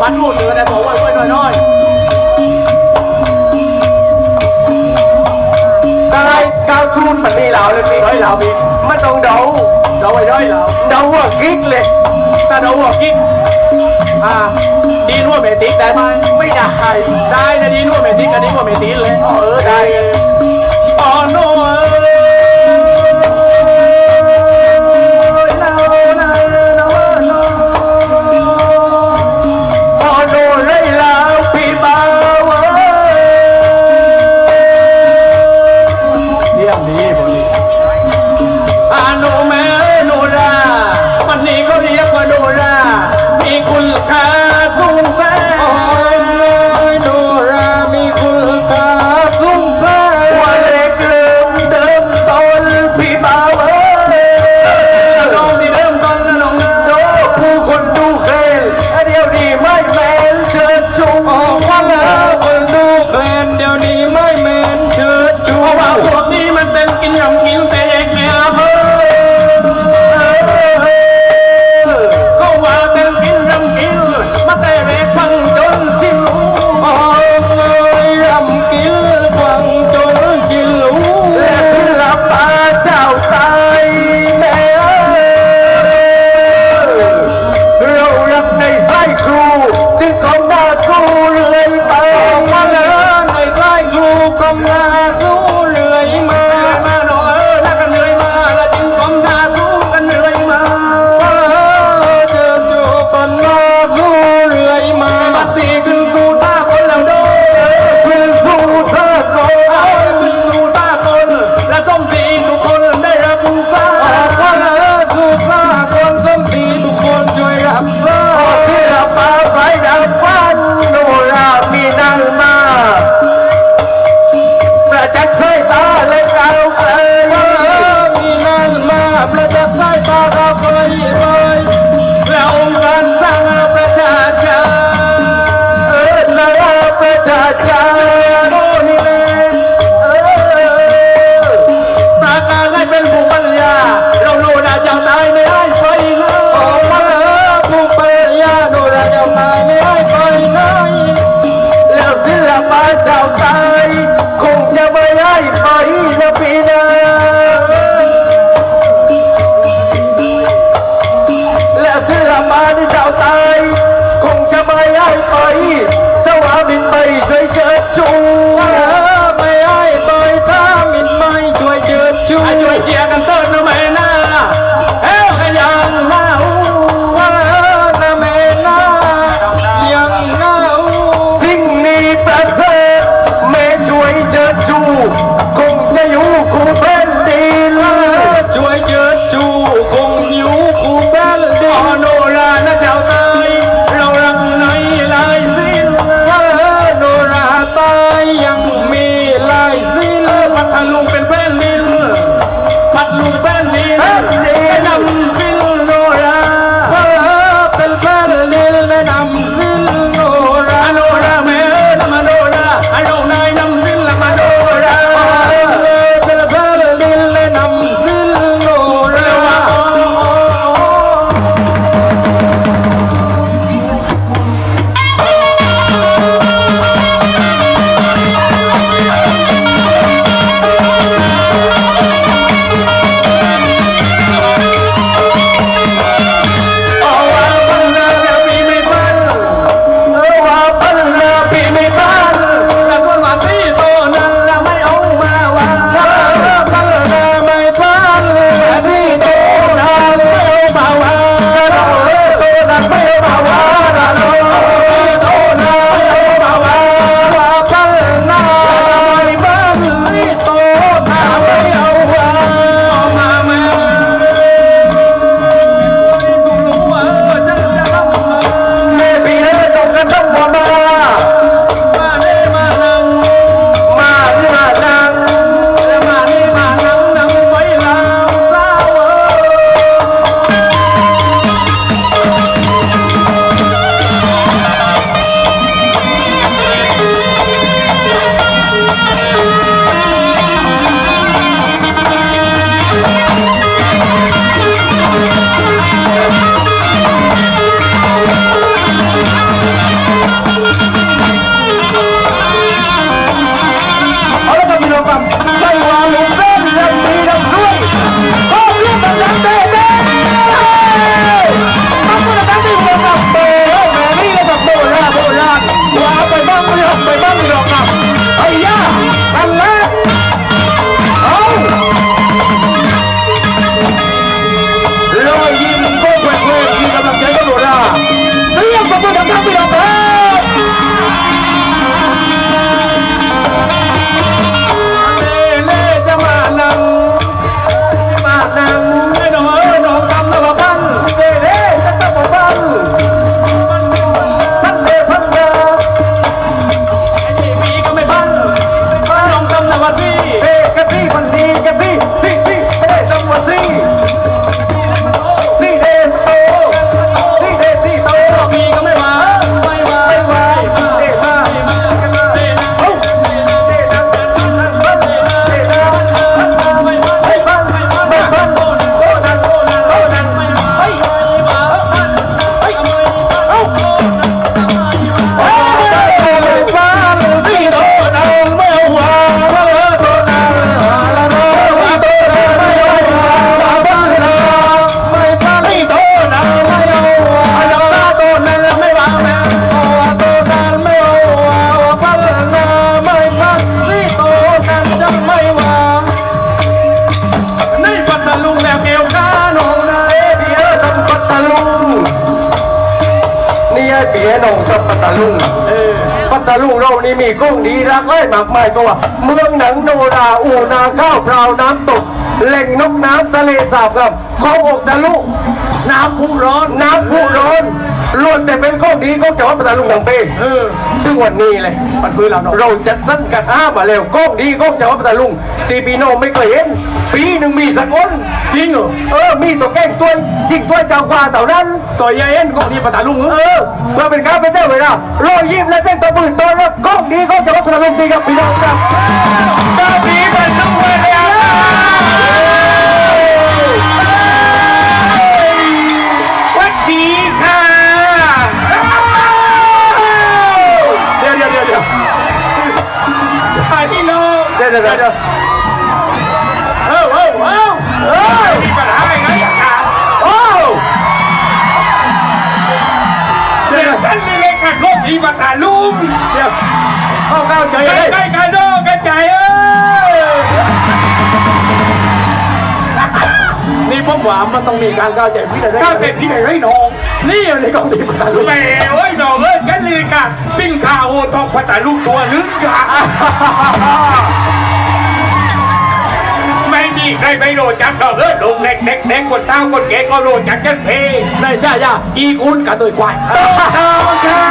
ปันรูดเดือได้บอกว่าไว้น้อยๆตายก้าวชูนมันนี่เราเลยพี่ร้อยเหล่าพี่มันต้องเดาเราไว้ร้อยเหล่าเดาว่ากิ๊กเลยถ้าเราหัวกิ๊กอ่าดีนว่าเมติกได้ไหมไม่ได้ได้นะดีนว่าเมติกอันนี้ว่าเมติกเลยเออได้ น้ำทะเลสาบครับของอกทะลุน้ำพุร้อนน้ำพุร้อนล้วนแต่เป็นกล้องดีก็จะว่าปัตตาลุงทั้งปีเออถึงวันนี้เลยมันพื้นเราเนาะเราจัดสั้นกันอ้ามาแล้วกล้องดีก็จะว่าปัตตาลุงตีปีโนไม่เคยเห็น ปีหนึ่งมีสักคนจริงเหรอเออมีตัวแกล้งตัวจริงตัวเจ้ากว่าเต่านั้นต่อยายเอ็นก็ที่ปะตาลุงเหรเอออเพื่อเป็นการเป็นเจ้าเวลารอยยิ้มและเต้นตัวมือตัวรับกล้องดีก็จะว่าปัตตาลุงดีครับพี่น้องครับเจ้าผีมันต้องเวลาวั เดี๋ยวเดี๋ยวเดี๋ยวเอ้าเอ้าเอ้าเอ้ยมีปัญหาอะไรอย่างเงี้ยโอ้เดี๋ยวฉันนี่เลยกันพวกมีปัญหาลุงเดี๋ยวเข้าเข้าใจใกล้เลยใกล้กันโดกันใจเอ้ยนี่ผมหวามันต้องมีการเข้าใจพี่ได้ก้าวใจพี่ไหนไรน้อง นี่อยู่ในกองดีปะตาลุงแหมเอ้ยน้องเอ้ยฉันเลยกันสิ่งข่าวโอทองปัญหาลุงตัวนึงกันไม่มีใครไม่รู้จักดอกเอ้ยลุงเล็กเด็กเด็กคนเฒ่าคนแก่ก็รู้จักฉันเพลงได้ใช่ย่าอีคุณกับตัวควายเฒ่าค่ะ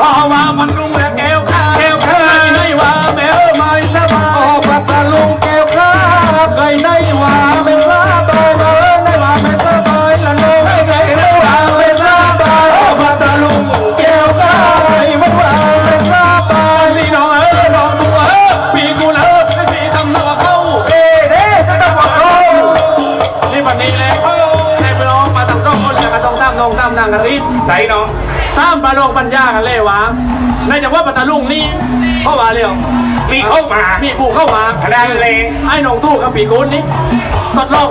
พอมาพันลุงและแก้วางกันรีดใส่เน้องตามปลาโลงปัญญากันเลยวะในจังหวัดปัตตาลุงนี่เพราะว่าเรียวมีเข้ามามีผู้เข้ามาพนันเลยไอ้หนองตู้กับปีกุนนี่ทดลง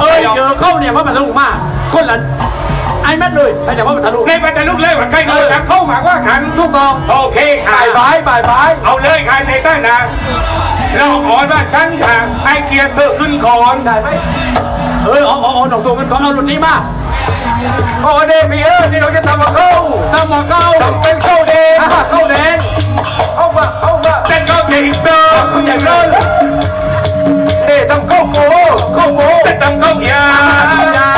เอ้ยเจอเข้าเนี่ยว่าปัตตาลุงมากคนละไอ้แมทเลยในจังหวัดปัตตาลุงในปัตตาลุกเลยว่าใครโดนจับเข้ามาว่าขันถูกตองโอเคค่ะบายบายบายบายเอาเลยค่ะในต้านะเราขอว่าฉันค่ะให้เกียรติเธอขึ้นก่อนใช่ไหมเอ้ยเอาเอาเอาน้องตู้กันก่อนเอารถนี้มา โอ้เด้พี่เออที่เราจะทำมาเข้าทำมาเข้าทำเป็นเข้าเด้อ่าเข้าแดงเอามาเอามาฉันก็เก่งเซอร์คุณอย่างนั้นเด้ทำเข้าโกเข้าโกจะทำเข้ายาอยา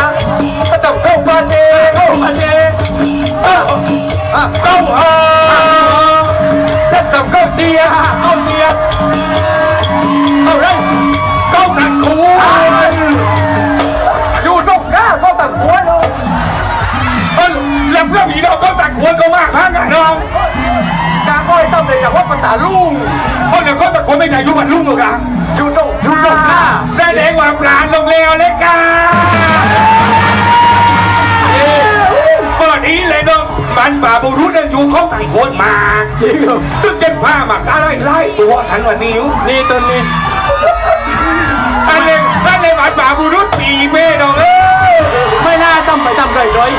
ทำเข้าปานเด้เข้ามาเจอะอะเข้าเออจะทำเข้าเจียเข้าเสียเข้าไรเข้าตะคู จริงเหรอตึกเจ็ดผ้ามาอะไรไล่ตัวขันวันนิ้วนี่ตัวนี้อันนี้อันนี้มันป่าบุรุษปีเม่ดอกเอ้ยไม่น่าตั้มไปตั้มไรเลย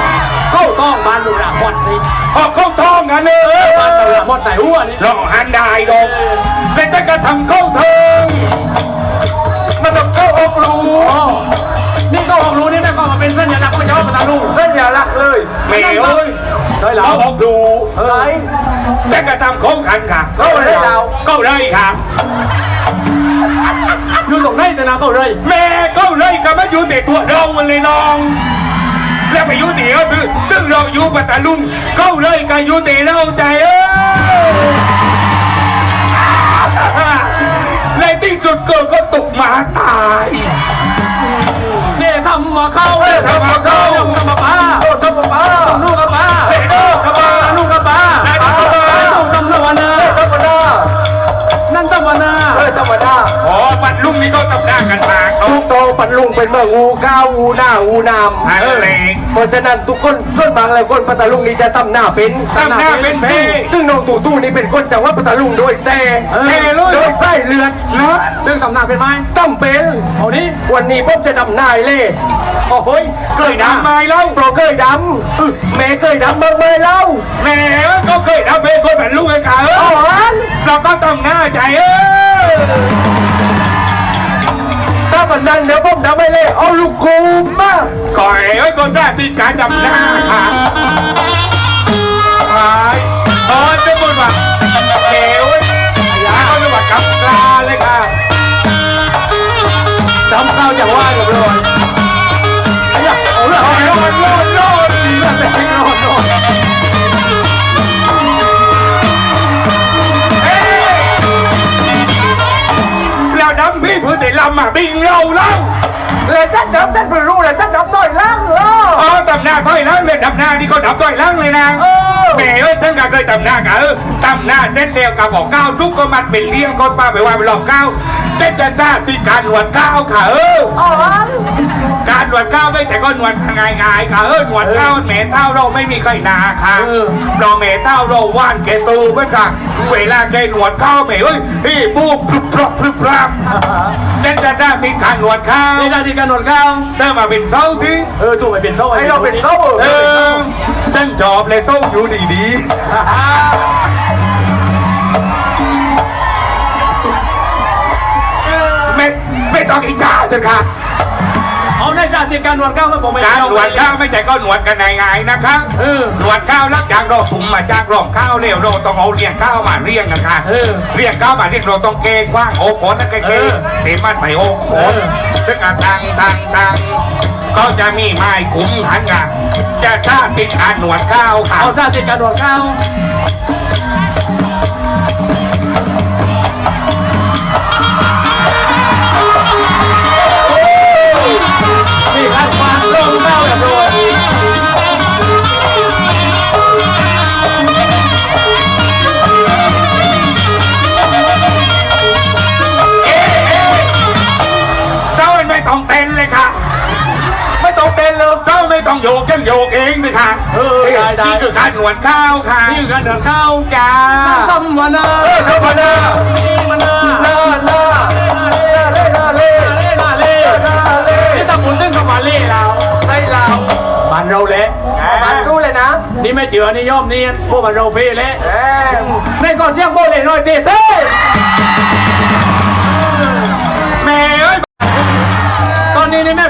เข้าต้องบ้านดูราบอดนี่ออกเข้าท้องกันเลยบ้านดูราบอดไหนหัวนี่ลองหันได้ดอกแล้วจะกระทำเข้าเทิงมันต้องเข้าอกรูอ๋อนี่ก็ออกรู้นี่นะก็มาเป็นสัญลักษณ์ของเจ้าปัตตาลุงสัญลักษณ์เลยแม่เอ้ยใช่แล้เราวออกดูไห นจะกระทำเข้าขันค่ะเข้าได้ดาวเข้าได้ค่ะอยู่ตรงไหนแต่นาเขาเลยแม่เข้าเลยก็มาอยู่แต่ตัวเราเลยน้อง แล้วไปอยู่แต่เราดื้อตึงเราอยู่ปัตตาลุงเข้าเลยก็อยู่แต่เราใจเอ้ยในที่สุดเกิดก็ตกมาตายเนี่ยทำมาเข้าเนี่ยทำมาเข้าทำมาป้า ลุงนี่ก็ตำหน้ากันมาทุกโตปันลุงเป็นเมืองอูก้าวอูหน้าอูนามหันเลงเพราะฉะนั้นทุกคนส่วนบางหลายคนปัตตาลุงนี่จะตั้มหน้าเป็นตำหน้าเป็นเพซึ่งน้องตู่ตู้นี่เป็นคนจังหวัดปัตตาลุงโดยแต่เท่เลยโดยไส้เลือดเนาะเรื่องทำหน้าเป็นไหมตั้มเป็นเอานี้วันนี้ผมจะดำนายเล่โอ้ยเคยดำมาแล้วโปรเคยดำแม่เคยดำเมื่อเมื่อเล่าแหม่ก็เคยดำเป็นคนแบบลูกไอ้ขาเออ๋ออเราก็ต้องหน้าใจเออ ถ้ามันนั่นเดี๋ยวผมทำให้เล่เอาลูกกูมาก่อยไอ้คนแรกที่การจับหน้าค่ะหายเออจะพูดว่าเกวอย่าเขาเรียกว่ากับปลาเลยค่ะทำข้าวจากว่ากับเลยไำอะบิงเราเล่าเลยจัดดับจัดเพิ่งรู้เลยจัดดับต่อยล่างเอออ๋อตำหน้าถอยหลังเลยตำหน้าที่เขาดับถอยหลังเลยนะเออแหมเอ้ยท่านก็เคยตำหน้ากันเออตำหน้าเต้นเร็วกับบอกก้าวทุกก็มัดเป็นเลี้ยงก็ป้าไปว่าไปหลอกก้าวเจ๊จะจ้าที่การหนวดก้าวค่ะเอออ๋อ การหนวดก้าวไม่ใช่ก็หนวดง่ายๆค่ะเออหนวดก้าวแหมเท้าเราไม่มีใครนาค่ะเพราะแหมเท้าเราว่านแกตูเหมือนกันเวลาแกหนวดก้าวแหมเอ้ยพี่บูบพรึบพรับพรึบพรับเจ๊จะจ้าที่การหนวดก้าวนี่นาทีการนวดข้าวเธอมาเป็นเสาที่เออตู้ไปเป็นโซ่ไอ้เราเป็นโซ่เออฉันจอบเลยสู้อยู่ดีๆไม่ไม่ต้องอิจฉาเถอะ ค่ะเอาในนาทีการนวดข้าวก็ผมไม่การเอาหนวดข้าวไม่ใช่ก็หนวดกันง่ายๆนะคะเออหนวดข้าวรับจากเราถุงมาจากรอมข้าวเร็วเราต้องเอาเรียงข้าวมาเรียงกันค่ะเออเรียงข้าวมาเรียงเราต้องเกงกว้างโอ้โหนะเกเออเทมันไปโอ้โหเออถึงกับตังตังตังก็จะมีไม้คุ้มหันกันจะท่าติดการหนวดข้าวค่ะเอานาทีการนวดข้าว โยกฉันโยกเองเลยค่ะเออได้ได้ นี่คือการหนวดข้าวค่ะนี่คือการนวดข้าวจ้าตำวานาเออธรรมดามานาหน้าหน้าหน้าเล่หน้าเล่เล่นาเล่หน้าเล่นี่ตำบุญซึ่งเข้ามาเล่เราใส่เราบ้านเราเละมันรู้เลยนะ นี่ไม่เจือนี่ย่อมนี่พวกบ้านเราเพ่เละเอ้ยในก่อนเที่ยงโบเลยน้อยเต้เต้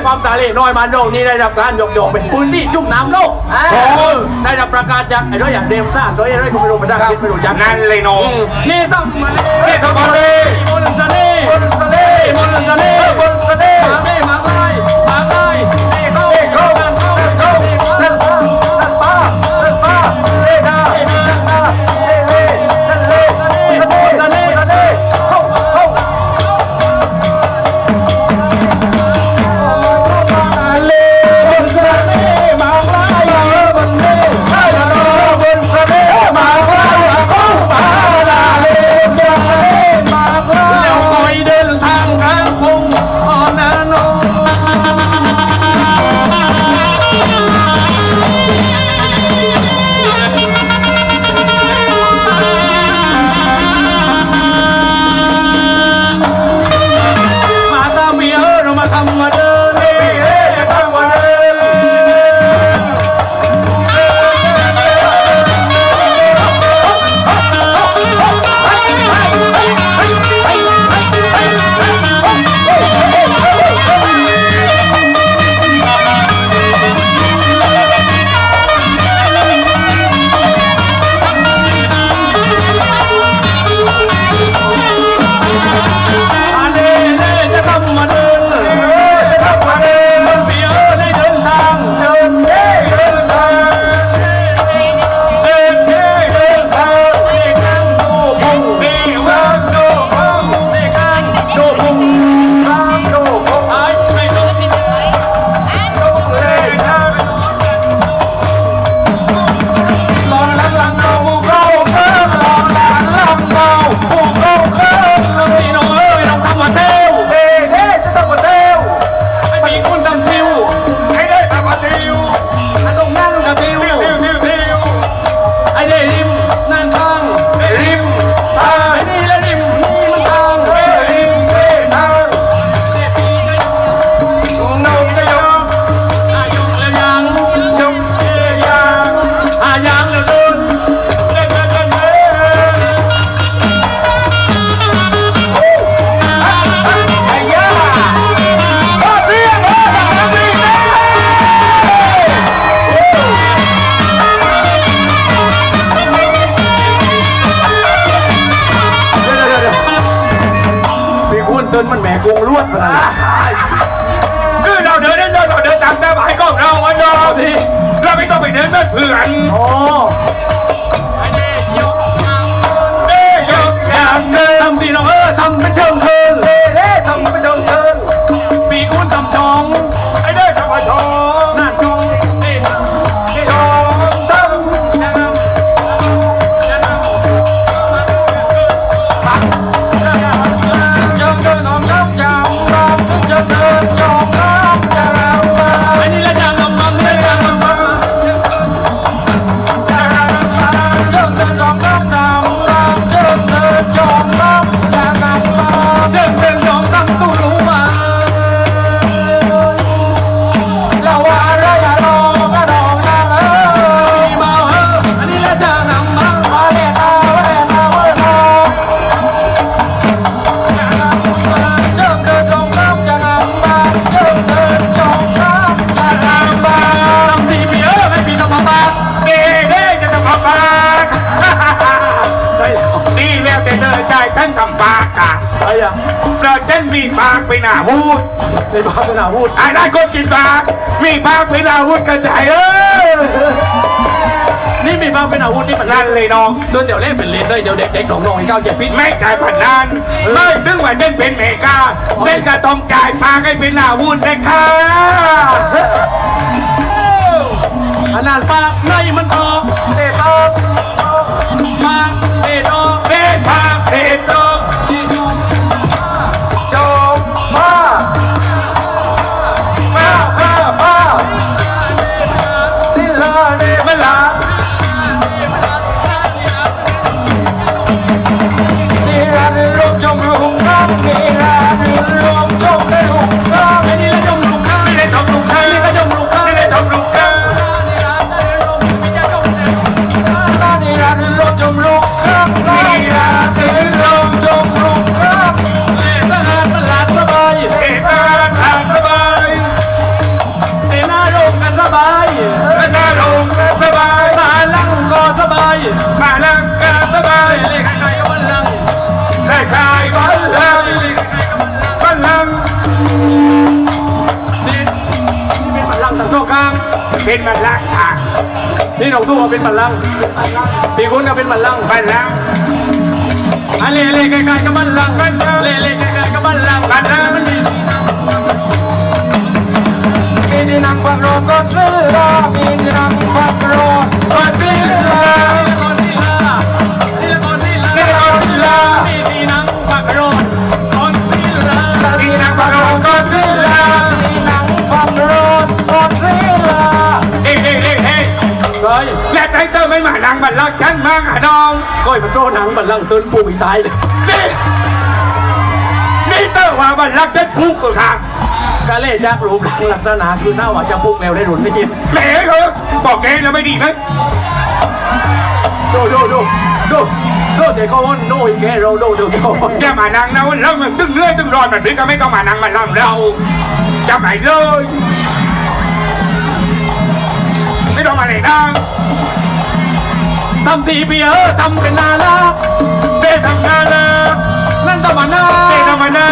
ความตาเล่น้อยบ้านเรานี่ได้รับการยกย่องเป็นพื้นที่จุ่มน้ำโลกอ่าโอ้ได้รับประกาศจากไอ้ร้อยอย่างเดมซ่าซอยไอ้ร้อยก็ไม่รู้ไปได้คิดไม่รู้จักนั่นเลยน้องนี่ต้องมาเล่นี่ธรรมดาบนสะเน่บนสะเล่บนสะเน่บนสะเล่มาเล่ ดมาแล้วคือเราเดินเดินเราเดินตามสบายของเราอะเนาะสิเราไม่ต้องไปเดินแบบเพื่อนโอ้เอ้ยยกอย่างเดินทำดีน้องเออทำเป็นเชิงเทิงเล่เล่ทำ มีปากไปหน้าพูดกระจายเออนี่มีบ้านเป็นอาวุธนี่มันนั่นเลยน้องโดนเดี๋ยวเล่นเป็นเลนด้วยเดี๋ยวเด็กๆน้องๆไอ้ก้าวอย่าพิษไม่จ่ายผ่านนานไม่ถึงว่าเด่นเป็นเมกาเด่นก็ต้องจ่ายปากให้เป็นหน้าพูดเลยค่ะอันนั้นปากในมันออกเตะปาก เป็นบัลลังก์ทางนี่น้องตู้เป็นบัลลังก์ปีคุณก็เป็นบัลลังก์บัลลังก์อันเล่เล่ใกล้ๆก็บัลลังก์เล่เล่ใกล้ๆก็บัลลังก์มันมีมีที่นั่งพักรถก็ซื้อลามีที่นั่งพักรถก็ซื้อ ใช่และไอ้เตอร์ไม่มานั่งบัลลังก์ฉันมาหาน้องก้อยมันโตหนังบัลลังก์ตื่นปุ่ยตายเลยนี่นี่เตอร์ว่าบัลลังก์ฉันพุกกับค่ะกาเล่จากรูปลักษณะคือหน้าว่าจะพุกแนวได้หนุนนี่แหมเหรอบอกแกแล้วไม่ดีเลยดูดูดูดูดูเด็กเขาวนดูอีกแค่เราดูดูเด็กเขาวนอย่ามานั่งนะวันเราตึงเรื่อยตึงรอนแบบนี้ก็ไม่ต้องมานั่งมาล่ำเราจับไหนเลย ไม่ต้องมาเลยนะทำทีเปียเออทำเป็นนาลาได้ทำงานแล้วนั่นตะมันนาได้ทำมานะ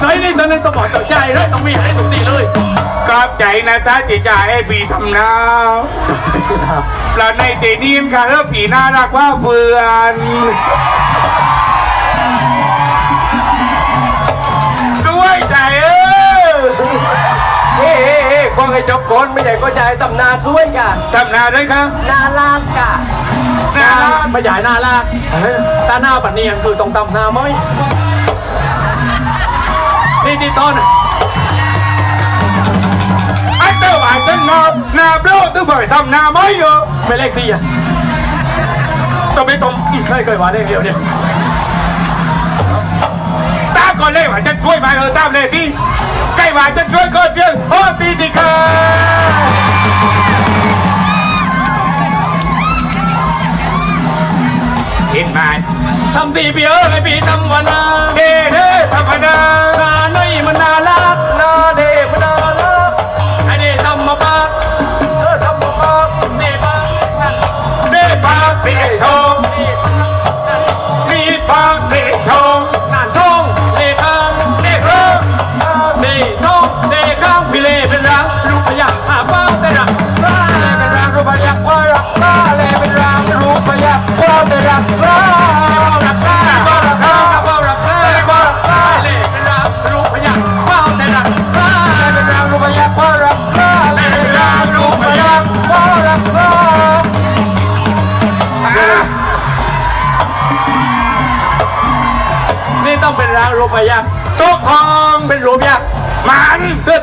ใช่นี่ตอนนั้นต้องบอกต่อใจเลยต้องมีให้ถูกตีเลยกอบใจนะถ้าจะจ่ายให้ปีทำนาปลาในเจนีนค่ะแล้วปีน่ารักว่าเพื่อน ให้จบก่อนไม่ใช่ก็ใจตำนานสวยกันทำนาด้วยครับนาลานกะนารักไม่ใหญ่หน้าลากตาหน้าปัดเนียงคือตรงตำหน้าไหมนี่ที่ต้นไอ้เต้าว่าฉันนานาโบรตึงบ่อยทำนาไม่เยอะไม่เลขที่อะต้องไม่ต้องไม่เคยว่าเลขเดียวเนี่ยตาม ก่อนเลยว่าจะช่วยมาเออตามเลยที่ใกล้ว่าจะช่วยก็เพียงโอ้ตีตีค่ะเห็นไหมทำทีเปียเออให้ปีทำวันนาเด้เด้ธรรมดานา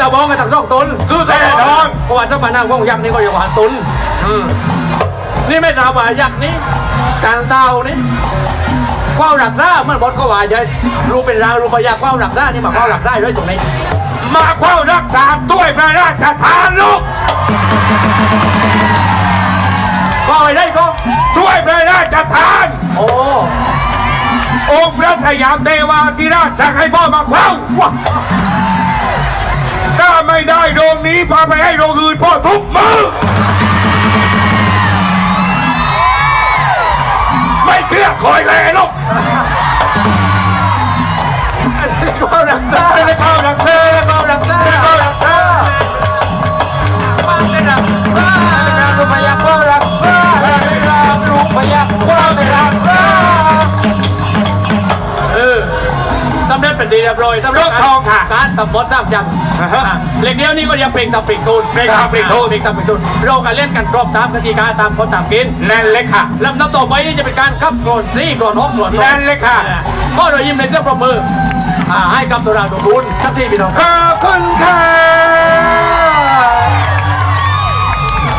เตื้อตะบองกันทั้งสองตุนสู้แน่นอนเพราะว่าสมานางวงยักษ์นี่ก็อย่าหวานตุนอืมนี่ไม่ทราบว่ายักษ์นี้การเต้านี่ความหลักซ่าเมื่อบดก็ว่าจะรู้เป็นราวรู้พยักษ์ควหลักซ่านี่มาความหลักซ่าด้วยตรงนี้ มาข้าวรักษาด้วยพระราชทานลูกก็ไปได้ก็ด้วยพระราชทาน โอ้องค์พระสยามเทวาธิราชจะให้พ่อมาเข้าว้า ไม่ได้โรงนี้พาไปให้โรงอื่นพ่อทุบมือ ไม่เชื่อคอยเลยไอ้ลูกความหลักซ่าไม่ได้เข้ารัก เร็จเป็นทีเรียบร้อยสำเร็จการตับบดสามจังเล็กเดียวนี่ก็ยังเพลงตับปริกตูนเพลงตับปริกตูนเพลงตับปริกตูนเรากันเล่นกันครบตามกติกาตามคนตามกินนั่นเลยค่ะ ลำดับต่อไปนี่จะเป็นการขับกรอนซี่กรอนฮอกกรอนนั่นเลยค่ะ ก็โดยยิ้มในเสื้อปรบมืออ่าให้กับตัวเราดูบุญทักที่พี่น้องขอบคุณค่ะ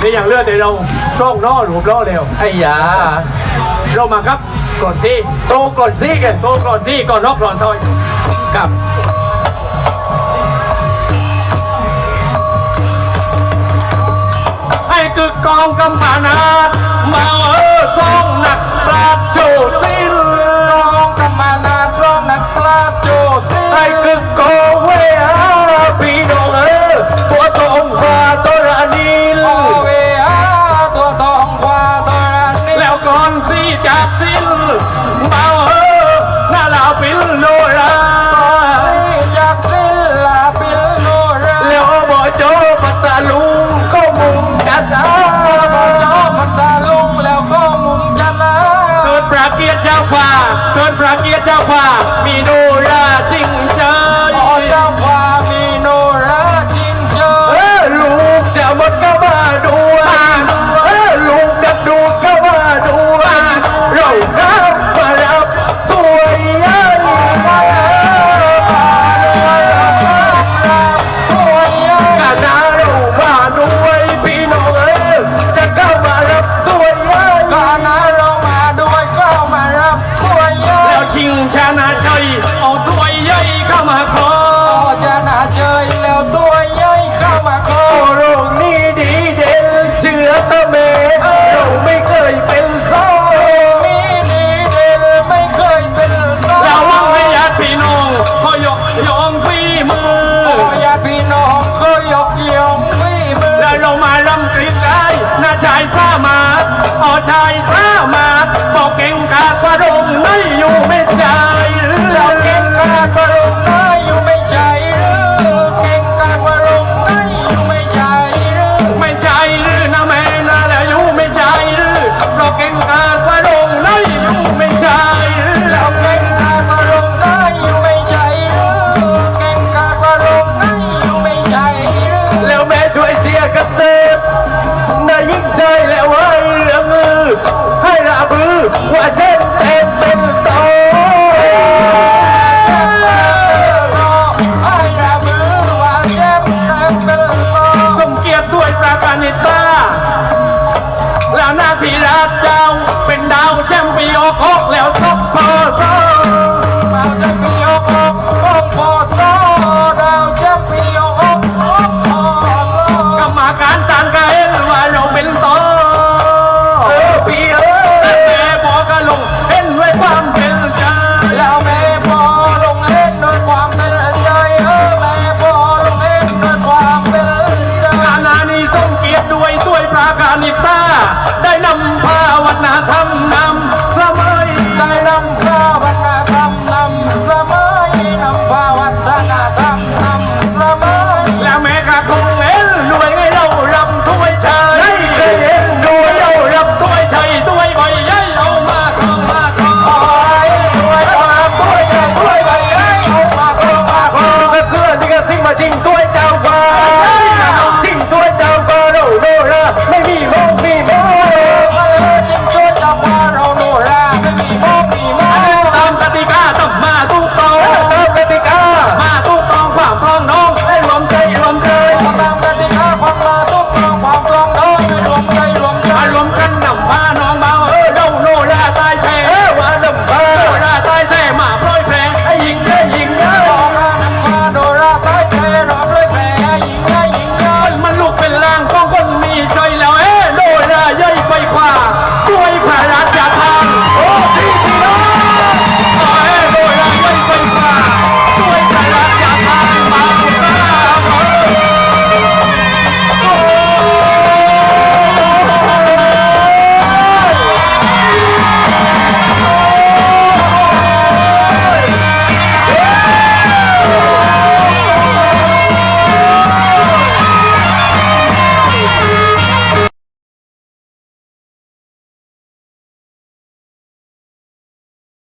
นี่อย่างเลือดแต่เราช่องน้อหลุมล้อเร็วไอ้ยาเรามาครับกรอนซี่โตก่อนสิกันโตกรอนซี่กรอนฮอกกรอนทอย กับ ให้กึกกองกำปานาดมาเออซองหนักปราดโจสิ้ เกียรติเจ้าฟ้าเกิดพระเกียรติเจ้าฟ้ามีโน